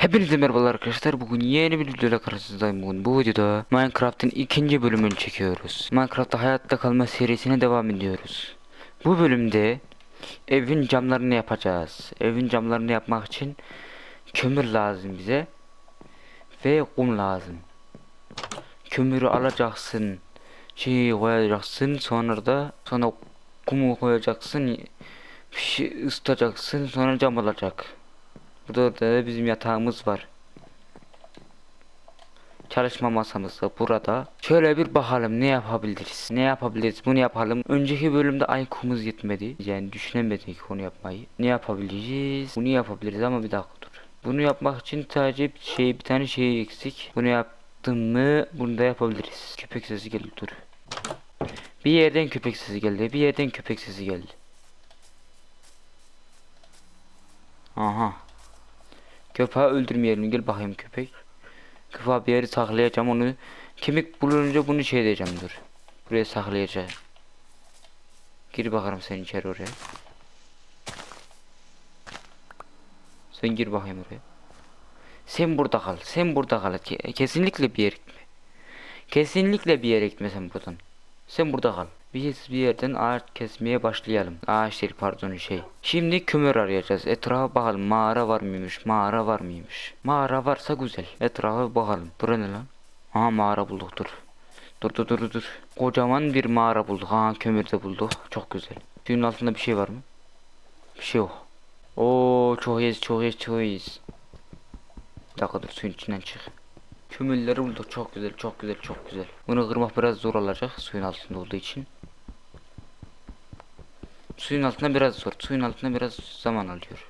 Hepinize merhabalar arkadaşlar. Bugün yeni bir videoyla karşınızdayım. Bugün bu videoda Minecraft'ın ikinci bölümünü çekiyoruz. Minecraft'ta hayatta kalma serisine devam ediyoruz. Bu bölümde evin camlarını yapacağız. Evin camlarını yapmak için kömür lazım bize ve kum lazım. Kömürü alacaksın, şeyi koyacaksın, sonra da sonra kumu koyacaksın, pişi ısıtacaksın, sonra cam olacak. Burada da bizim yatağımız var. Çalışma masamız da burada. Şöyle bir bakalım ne yapabiliriz? Ne yapabiliriz? Bunu yapalım. Önceki bölümde aykumuz yetmedi. Yani düşünemedik onu yapmayı. Ne yapabiliriz? Bunu yapabiliriz ama bir dakika dur. Bunu yapmak için sadece bir şey bir tane şey eksik. Bunu yaptım mı bunu da yapabiliriz. Köpek sesi geldi dur. Bir yerden köpek sesi geldi. Bir yerden köpek sesi geldi. Aha. Köpeği öldürmeyelim. Gel bakayım köpek. Köpeği bir yere saklayacağım onu. Kemik bulunca bunu şey diyeceğim dur. Buraya saklayacağım. Gir bakalım sen içeri oraya. Sen gir bakayım oraya. Sen burada kal. Sen burada kal. Ke- kesinlikle bir yere gitme. Kesinlikle bir yere gitme sen buradan. Sen burada kal. Biz bir yerden ağaç kesmeye başlayalım. Ağaç değil pardon şey. Şimdi kömür arayacağız. Etrafa bakalım mağara var mıymış? Mağara var mıymış? Mağara varsa güzel. Etrafa bakalım. Bura ne lan? Aha mağara bulduk dur. Dur dur dur dur. Kocaman bir mağara bulduk. Ha kömür de bulduk. Çok güzel. Suyun altında bir şey var mı? Bir şey yok. Oo çok iyiyiz çok iyiyiz çok iyiyiz. Bir dakika dur suyun içinden çık. Kömürleri bulduk çok güzel çok güzel çok güzel. Bunu kırmak biraz zor olacak suyun altında olduğu için. Suyun altında biraz zor. Suyun altında biraz zaman alıyor.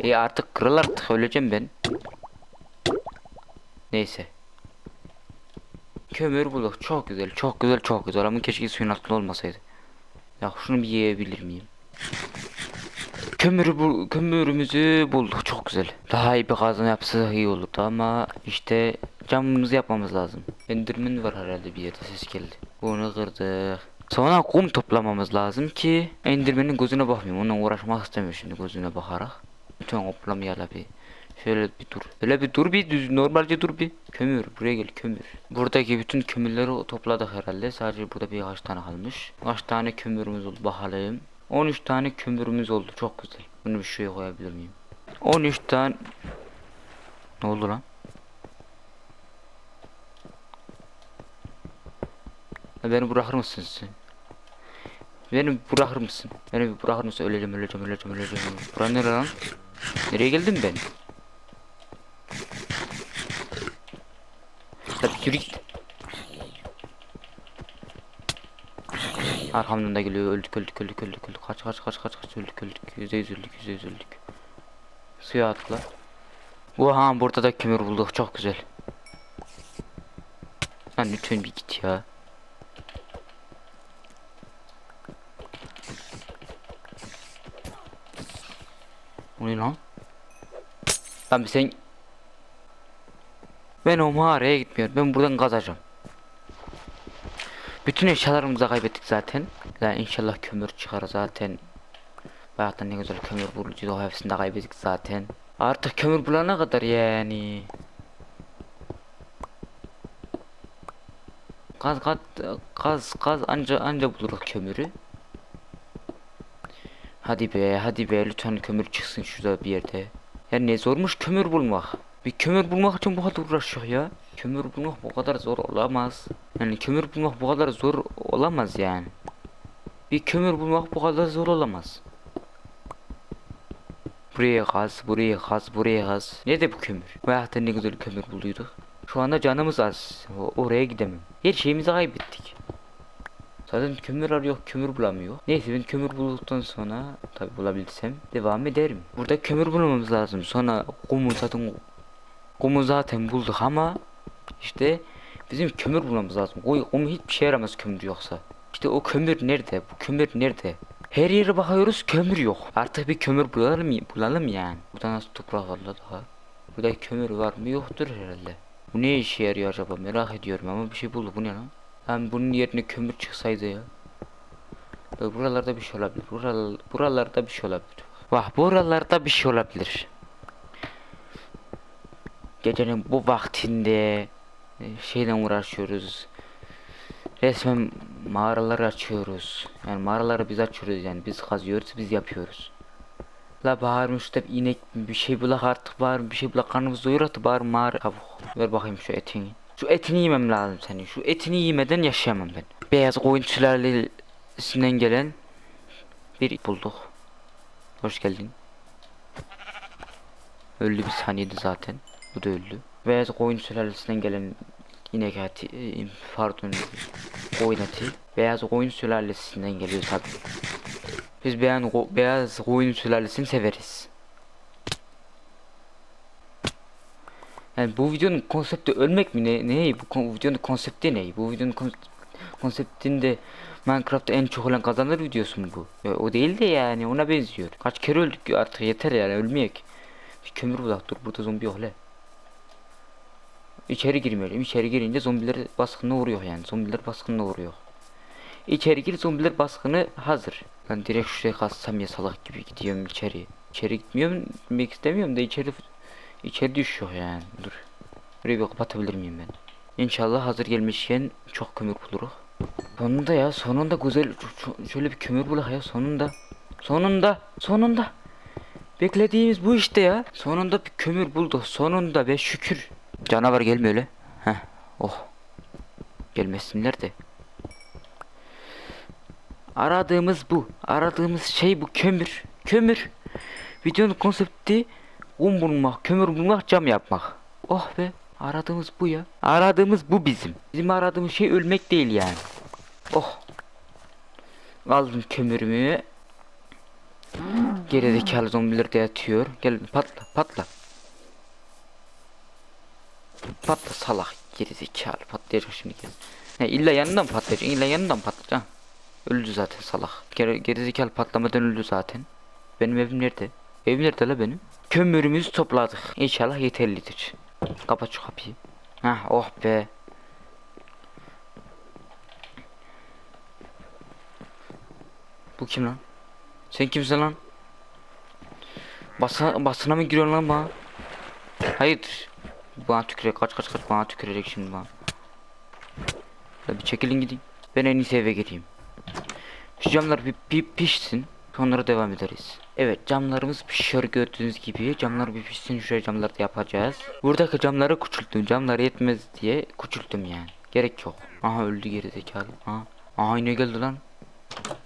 E artık kırıl artık öleceğim ben. Neyse. Kömür bulduk. Çok güzel, çok güzel, çok güzel ama keşke suyun altında olmasaydı. Ya şunu bir yiyebilir miyim? Kömürü bu kömürümüzü bulduk çok güzel. Daha iyi bir kazma yapsa iyi olurdu ama işte camımızı yapmamız lazım. Enderman var herhalde bir yerde ses geldi. Bunu kırdık. Sonra kum toplamamız lazım ki Enderman'in gözüne bakmayayım. Onunla uğraşmak istemiyorum şimdi gözüne bakarak. Lütfen hoplamayala bir. Şöyle bir dur. Öyle bir dur bir düz normalce dur bir. Kömür buraya gel kömür. Buradaki bütün kömürleri topladık herhalde. Sadece burada birkaç tane kalmış. Kaç tane kömürümüz oldu bakalım. 13 tane kömürümüz oldu. Çok güzel. Bunu bir şuraya koyabilir miyim? 13 tane Ne oldu lan? Beni bırakır mısın sen? Beni bırakır mısın? Beni bırakır mısın? Öleceğim, öleceğim, öleceğim, öleceğim. Bura nere lan? Nereye geldim ben? Hadi yürü git. Arkamdan da geliyor. Öldük, öldük, öldük, öldük, öldük. Kaç, kaç, kaç, kaç, kaç, öldük, öldük. Yüzde yüz öldük, yüzde yüz öldük. Suya atla. Bu ha burada da kömür bulduk. Çok güzel. Lan lütfen bir git ya. O ne lan? Lan sen... Ben o mağaraya gitmiyorum. Ben buradan kazacağım. Bütün eşyalarımızı kaybettik zaten. Yani inşallah kömür çıkar zaten. Bayakta ne güzel kömür bulucu o hepsini de kaybettik zaten. Artık kömür bulana kadar yani. Kaz kaz kaz kaz anca anca buluruz kömürü. Hadi be hadi be lütfen kömür çıksın şurada bir yerde. Ya ne zormuş kömür bulmak. Bir kömür bulmak için bu kadar uğraşıyor ya. Kömür bulmak bu kadar zor olamaz. Yani kömür bulmak bu kadar zor olamaz yani. Bir kömür bulmak bu kadar zor olamaz. Buraya kaz, buraya kaz, buraya kaz. Nerede bu kömür? Veyahut ne güzel kömür buluyduk. Şu anda canımız az. Oraya gidemem. Her şeyimizi kaybettik. Zaten kömür arıyor, kömür bulamıyor. Neyse ben kömür bulduktan sonra tabi bulabilirsem devam ederim. Burada kömür bulmamız lazım. Sonra kumu zaten kumu zaten bulduk ama işte bizim kömür bulmamız lazım. O kum hiçbir şey yaramaz kömür yoksa. İşte o kömür nerede? Bu kömür nerede? Her yere bakıyoruz kömür yok. Artık bir kömür bulalım bulalım yani. Burada nasıl toprak var daha? Burada kömür var mı yoktur herhalde. Bu ne işe yarıyor acaba merak ediyorum ama bir şey buldu bu ne lan? Lan bunun yerine kömür çıksaydı ya. Bak buralarda bir şey olabilir. Bural, buralarda bir şey olabilir. Bak buralarda bir şey olabilir. Gecenin bu vaktinde e, şeyle uğraşıyoruz. Resmen mağaraları açıyoruz. Yani mağaraları biz açıyoruz yani biz kazıyoruz biz yapıyoruz. La bağırmış da inek bir şey bulak artık bağır bir şey bulak karnımız doyur artık bağır mağara. Ver bakayım şu etini. Şu etini yemem lazım senin. Şu etini yemeden yaşayamam ben. Beyaz koyun sülalesinden gelen bir bulduk. Hoş geldin. Öldü bir saniyede zaten. Bu da öldü. Beyaz koyun sülalesinden gelen inek eti, e, pardon koyun eti. Beyaz koyun sülalesinden geliyor tabi. Biz beyaz, ko- beyaz koyun sülalesini severiz. Yani bu videonun konsepti ölmek mi ne? Ne bu kon- videonun konsepti ne? Bu videonun kon- konseptinde Minecraft'ta en çok olan kazanır videosu mu bu? Ya, o değil de yani ona benziyor. Kaç kere öldük ya artık yeter yani ölmeyek. Bir kömür bulak dur burada zombi yok le. İçeri girmeyelim. İçeri girince zombiler baskınına uğruyor yani. Zombiler baskınına uğruyor. İçeri gir zombiler baskını hazır. Ben direkt şuraya kalsam ya salak gibi gidiyorum içeri. İçeri gitmiyorum demek istemiyorum da içeri içeri düşüyor yani. Dur. Burayı bir kapatabilir miyim ben? İnşallah hazır gelmişken çok kömür buluruz. Sonunda ya sonunda güzel şöyle bir kömür bulak ya sonunda. Sonunda sonunda. Beklediğimiz bu işte ya. Sonunda bir kömür bulduk. Sonunda ve şükür. Canavar gelmiyor öyle. Heh. Oh. Gelmesinler de. Aradığımız bu. Aradığımız şey bu kömür. Kömür. Videonun konsepti kum bulmak, kömür bulmak, cam yapmak. Oh be. Aradığımız bu ya. Aradığımız bu bizim. Bizim aradığımız şey ölmek değil yani. Oh. Aldım kömürümü. Gerizekalı zombiler de yatıyor. Gel patla patla. Patla salak gerizekalı patlayacak şimdi. He illa yanından patlayacak illa yanından patlayacak. Öldü zaten salak. Geri, gerizekalı patlamadan öldü zaten. Benim evim nerede? Evim nerede la benim? Kömürümüzü topladık. İnşallah yeterlidir. Kapat şu kapıyı. Hah oh be. Bu kim lan? Sen kimsin lan? Basına, basına mı giriyorsun lan bana? Hayırdır? Bana tükürecek kaç kaç kaç bana tükürecek şimdi bana. Ya bir çekilin gidin. Ben en iyisi eve gireyim. Şu camlar bir, bir pişsin. Sonra devam ederiz. Evet camlarımız pişiyor gördüğünüz gibi. Camlar bir pişsin şuraya camları da yapacağız. Buradaki camları küçülttüm. Camlar yetmez diye küçülttüm yani. Gerek yok. Aha öldü geri zekalı. Aha. Aha yine geldi lan.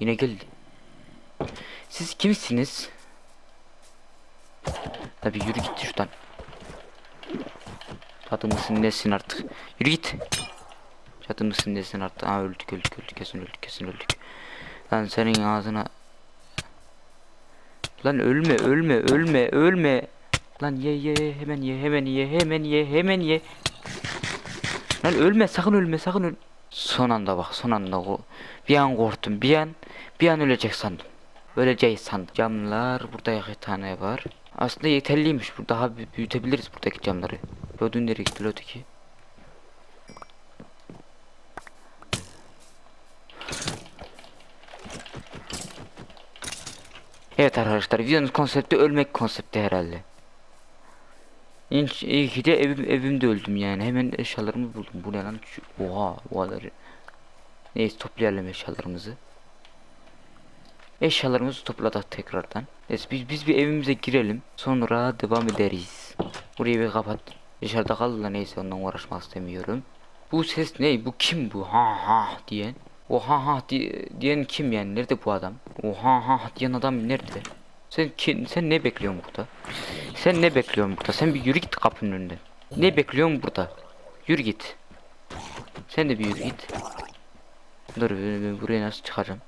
Yine geldi. Siz kimsiniz? Tabi yürü git şuradan. Tadı mısın nesin artık? Yürü git. Çatı mısın nesin artık? Aa öldük öldük öldük kesin öldük kesin öldük. Lan senin ağzına. Lan ölme ölme ölme ölme. Lan ye ye hemen ye hemen ye hemen ye hemen ye. Lan ölme sakın ölme sakın öl. Son anda bak son anda o. Bir an korktum bir an bir an ölecek sandım. Öleceğiz sandım. Camlar burada iki tane var. Aslında yeterliymiş. Daha büyütebiliriz buradaki camları. Gördüğün direkt pilot 2. Evet arkadaşlar videonun konsepti ölmek konsepti herhalde. İnş, iyi ki de evim, evimde öldüm yani. Hemen eşyalarımı buldum. Bu ne lan? Oha, ohaları. Neyse toplayalım eşyalarımızı. Eşyalarımızı topladık tekrardan. Neyse biz, biz bir evimize girelim. Sonra devam ederiz. Burayı bir kapat. Dışarıda kaldı da neyse ondan uğraşmak istemiyorum. Bu ses ne? Bu kim bu? Ha ha diyen. O ha di- diyen kim yani? Nerede bu adam? O ha ha diyen adam nerede? Sen kim, sen ne bekliyorsun burada? Sen ne bekliyorsun burada? Sen bir yürü git kapının önünden. Ne bekliyorsun burada? Yürü git. Sen de bir yürü git. Dur ben- buraya nasıl çıkacağım?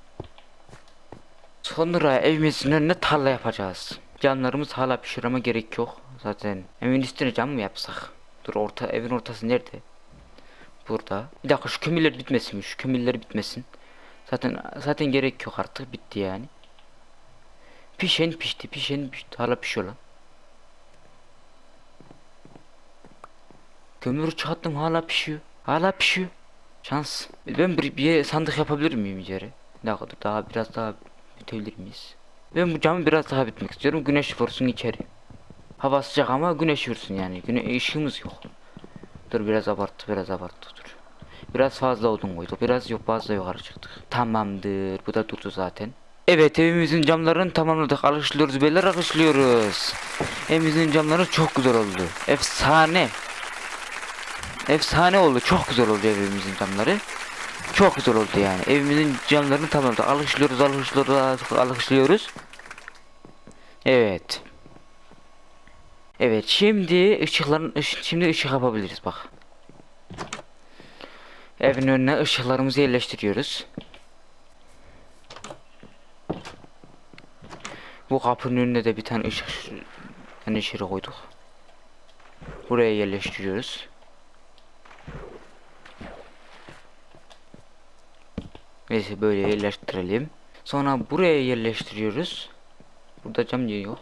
Sonra evimizin önüne tarla yapacağız. Camlarımız hala pişiyor ama gerek yok. Zaten evin üstüne cam mı yapsak? Dur orta evin ortası nerede? Burada. Bir dakika şu kömürler bitmesin. Şu kömürler bitmesin. Zaten zaten gerek yok artık bitti yani. Pişen pişti, pişen pişti. Hala pişiyor lan. Kömürü çıkarttım hala pişiyor. Hala pişiyor. Şans. Ben bir, bir sandık yapabilir miyim yere? Ne kadar daha biraz daha bütebilir miyiz? Ben bu camı biraz daha bitmek istiyorum. Güneş vursun içeri. Hava sıcak ama güneş vursun yani. Güne ışığımız yok. Dur biraz abarttı biraz abarttı dur. Biraz fazla odun koyduk. Biraz yok fazla yukarı çıktık. Tamamdır. Bu da durdu zaten. Evet evimizin camlarını tamamladık. Alışlıyoruz beyler alışlıyoruz. Evimizin camları çok güzel oldu. Efsane. Efsane oldu. Çok güzel oldu evimizin camları. Çok güzel oldu yani. Evimizin camlarını tamamladık. Alışlıyoruz alışlıyoruz alışlıyoruz. Evet. Evet şimdi ışıkların ışı- şimdi ışık yapabiliriz bak. Evin önüne ışıklarımızı yerleştiriyoruz. Bu kapının önüne de bir tane ışık yani içeri koyduk. Buraya yerleştiriyoruz. Neyse böyle yerleştirelim. Sonra buraya yerleştiriyoruz. Burada cam yok?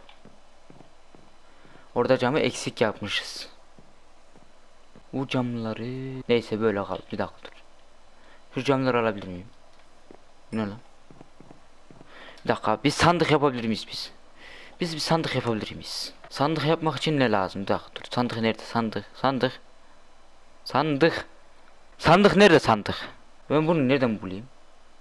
Orada camı eksik yapmışız. Bu camları neyse böyle kal. Bir dakika dur. Şu camları alabilir miyim? Ne lan? Bir dakika bir sandık yapabilir miyiz biz? Biz bir sandık yapabilir miyiz? Sandık yapmak için ne lazım? Bir dakika dur. Sandık nerede? Sandık. Sandık. Sandık. Sandık nerede sandık? Ben bunu nereden bulayım?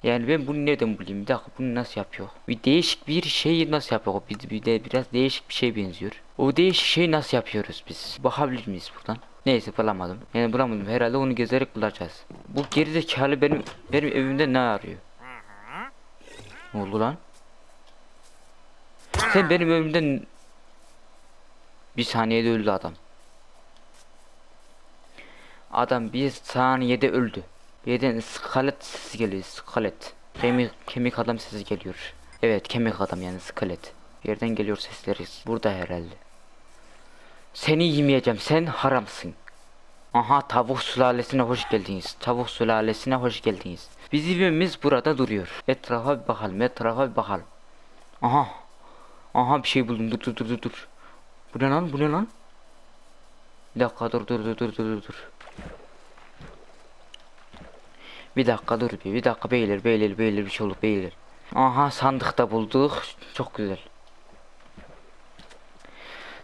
Yani ben bunu nereden bulayım? Bir dakika bunu nasıl yapıyor? Bir değişik bir şey nasıl yapıyor? Bir de biraz değişik bir şey benziyor. O değişik şeyi nasıl yapıyoruz biz? Bakabilir miyiz buradan? Neyse bulamadım. Yani bulamadım. Herhalde onu gezerek bulacağız. Bu gerizekalı benim benim evimde ne arıyor? Ne oldu lan? Sen benim evimde bir saniyede öldü adam. Adam bir saniyede öldü. Birden skalet sesi geliyor. Skalet. Kemik, kemik adam sesi geliyor. Evet kemik adam yani skalet. Yerden geliyor sesleri. Burada herhalde. Seni yemeyeceğim. Sen haramsın. Aha tavuk sülalesine hoş geldiniz. Tavuk sülalesine hoş geldiniz. Bizim evimiz burada duruyor. Etrafa bir bakalım. Etrafa bir bakalım. Aha. Aha bir şey buldum. Dur dur dur dur. Bu ne lan? Bu ne lan? Bir dakika dur dur dur dur dur dur. Bir dakika dur bir, bir dakika beyler beyler beyler bir şey oldu beyler. Aha sandıkta bulduk. Çok güzel.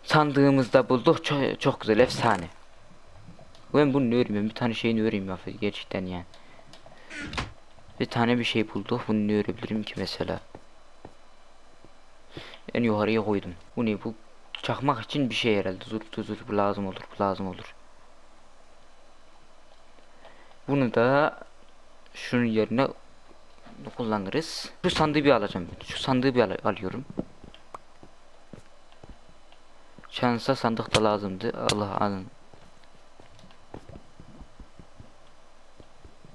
Sandığımızda bulduk. Çok, çok güzel efsane. Ben bunu öreyim? Bir tane şeyini öreyim ya gerçekten yani. Bir tane bir şey bulduk. Bunu ne örebilirim ki mesela? En yukarıya koydum. Bu ne bu? Çakmak için bir şey herhalde. Dur dur dur bu lazım olur bu lazım olur. Bunu da şunun yerine kullanırız. Şu sandığı bir alacağım. ben. Şu sandığı bir al- alıyorum. Şansa sandık da lazımdı. Allah.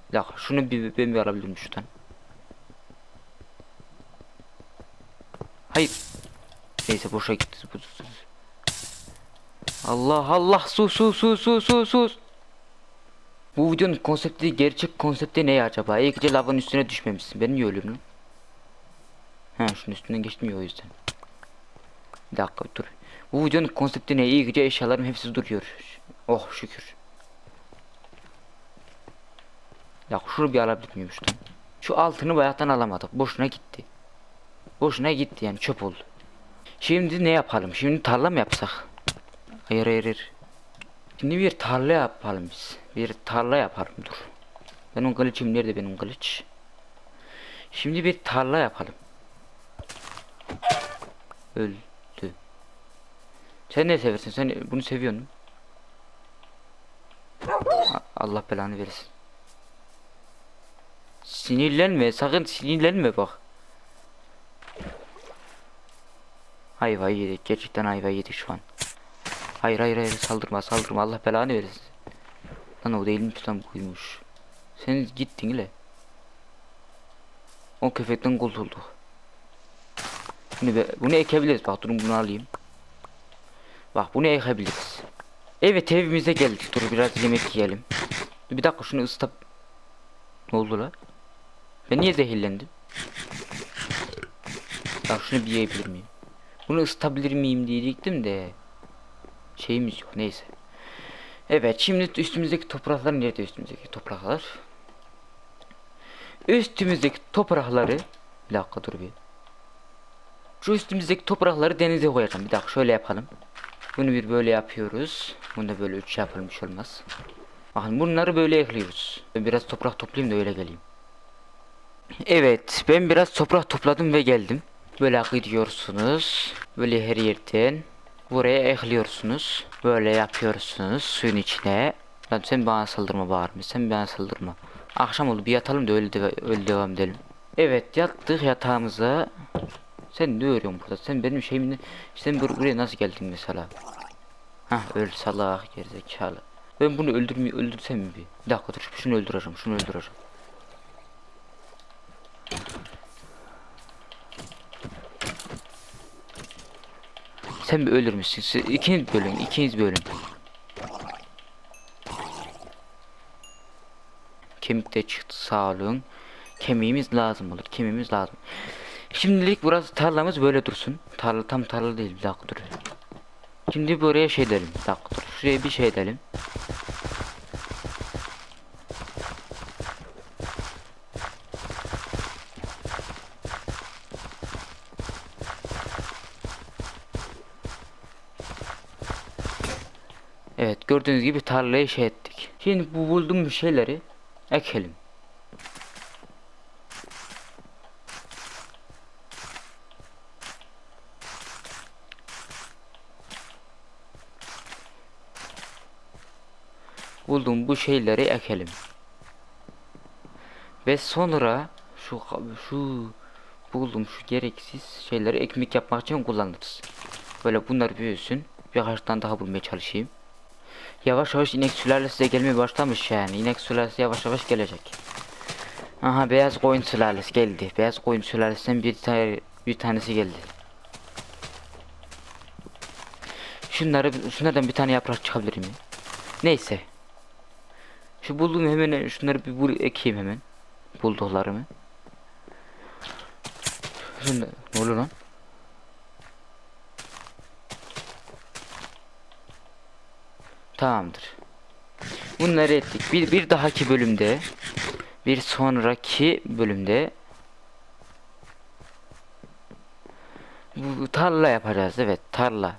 Bir dakika şunu bir ben bir alabilirim şuradan. Hayır. Neyse boşa gitti. Allah Allah su su su su su su. Bu videonun konsepti gerçek konsepti ne acaba? İyi ki üstüne düşmemişsin. Ben niye ölüyorum lan? Şunun üstünden geçtim ya o yüzden. Bir dakika dur. Bu videonun konsepti ne? İyi gece eşyalarım hepsi duruyor. Oh şükür. Ya şunu bir alabilir miyim? Şu altını bayaktan alamadık. Boşuna gitti. Boşuna gitti yani çöp oldu. Şimdi ne yapalım? Şimdi tarla mı yapsak? Hayır hayır hayır. Şimdi bir tarla yapalım biz. Bir tarla yapalım dur. Benim kılıçım nerede benim kılıç? Şimdi bir tarla yapalım. Öldü. Sen ne seversin? Sen bunu seviyorsun. Allah belanı versin. Sinirlenme, sakın sinirlenme bak. Ayva yedik, gerçekten ayva yedik şu an. Hayır hayır hayır saldırma saldırma Allah belanı versin. Lan o değilim tutan buymuş. Sen gittin ile. O köpekten kurtulduk. Bunu, bunu ekebiliriz bak durun bunu alayım. Bak bunu ekebiliriz. Evet evimize geldik dur biraz yemek yiyelim. Dur, bir dakika şunu ıstap. Ne oldu la? Ben niye zehirlendim? Ya şunu bir yiyebilir miyim? Bunu ısıtabilir miyim diyecektim de. Şeyimiz yok neyse. Evet şimdi üstümüzdeki topraklar nerede üstümüzdeki topraklar? üstümüzdeki toprakları bir dakika dur bir. Şu üstümüzdeki toprakları denize koyacağım. Bir dakika şöyle yapalım. Bunu bir böyle yapıyoruz. Bunu da böyle üç yapılmış olmaz. Bakın bunları böyle ekliyoruz. Biraz toprak toplayayım da öyle geleyim. Evet ben biraz toprak topladım ve geldim. Böyle gidiyorsunuz. Böyle her yerden buraya ekliyorsunuz. Böyle yapıyorsunuz suyun içine. Lan sen bana saldırma bağır mı? Sen bana saldırma. Akşam oldu bir yatalım da öyle, de, öyle devam edelim. Evet yattık yatağımıza. Sen ne örüyorsun burada? Sen benim şeyimle... Sen bur buraya nasıl geldin mesela? Hah öl salak gerizekalı. Ben bunu öldürmeye öldürsem mi bir? Bir dakika dur şunu öldüreceğim şunu öldüreceğim. Sen bir ölür müsün? Siz ikiniz bölün, ikiniz bölün. Kemik de çıktı sağ olun. Kemiğimiz lazım olur, kemiğimiz lazım. Şimdilik burası tarlamız böyle dursun. Tarla tam tarla değil, bir dakika dur. Şimdi buraya şey edelim, bir dakika dur. Şuraya bir şey edelim. Evet gördüğünüz gibi tarlayı şey ettik. Şimdi bu bulduğumuz şeyleri ekelim. Bu şeyleri ekelim. Ve sonra şu şu buldum şu gereksiz şeyleri ekmek yapmak için kullanırız. Böyle bunlar büyüsün. Birkaç tane daha bulmaya çalışayım. Yavaş yavaş inek sülalesi de gelmeye başlamış yani. İnek sülalesi yavaş yavaş gelecek. Aha beyaz koyun sülalesi geldi. Beyaz koyun sülalesinden bir tane bir tanesi geldi. Şunları şunlardan bir tane yaprak çıkabilir mi? Neyse. Şu bulduğum hemen şunları bir bul ekeyim hemen. Bulduklarımı. Şunu ne oluyor lan? Tamamdır. Bunları ettik. Bir, bir dahaki bölümde bir sonraki bölümde bu tarla yapacağız. Evet, tarla.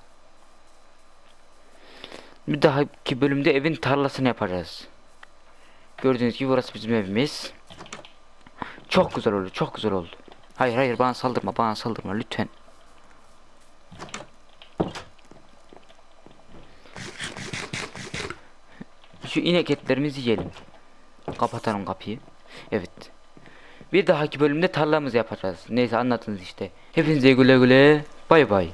Bir dahaki bölümde evin tarlasını yapacağız. Gördüğünüz gibi burası bizim evimiz. Çok güzel oldu, çok güzel oldu. Hayır hayır bana saldırma, bana saldırma lütfen. Şu inek etlerimizi yiyelim. Kapatalım kapıyı. Evet. Bir dahaki bölümde tarlamızı yapacağız. Neyse anladınız işte. Hepinize güle güle. Bay bay.